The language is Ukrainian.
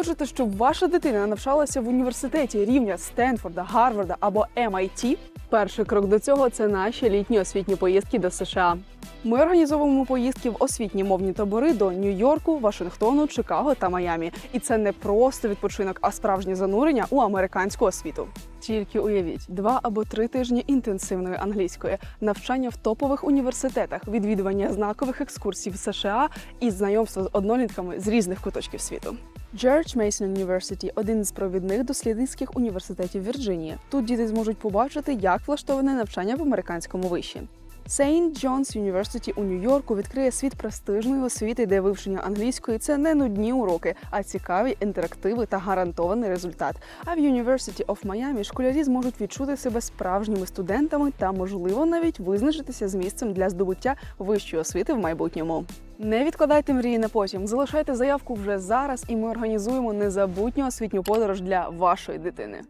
хочете, щоб ваша дитина навчалася в університеті рівня Стенфорда, Гарварда або MIT? Перший крок до цього це наші літні освітні поїздки до США. Ми організовуємо поїздки в освітні мовні табори до Нью-Йорку, Вашингтону, Чикаго та Майамі. І це не просто відпочинок, а справжнє занурення у американську освіту. Тільки уявіть, два або три тижні інтенсивної англійської, навчання в топових університетах, відвідування знакових екскурсій в США і знайомство з однолітками з різних куточків світу. George Mason University – один з провідних дослідницьких університетів Вірджинії. Тут діти зможуть побачити, як влаштоване навчання в американському виші. St. John's University у Нью-Йорку відкриє світ престижної освіти, де вивчення англійської це не нудні уроки, а цікаві інтерактиви та гарантований результат. А в University of Miami школярі зможуть відчути себе справжніми студентами та, можливо, навіть визначитися з місцем для здобуття вищої освіти в майбутньому. Не відкладайте мрії на потім, залишайте заявку вже зараз, і ми організуємо незабутню освітню подорож для вашої дитини.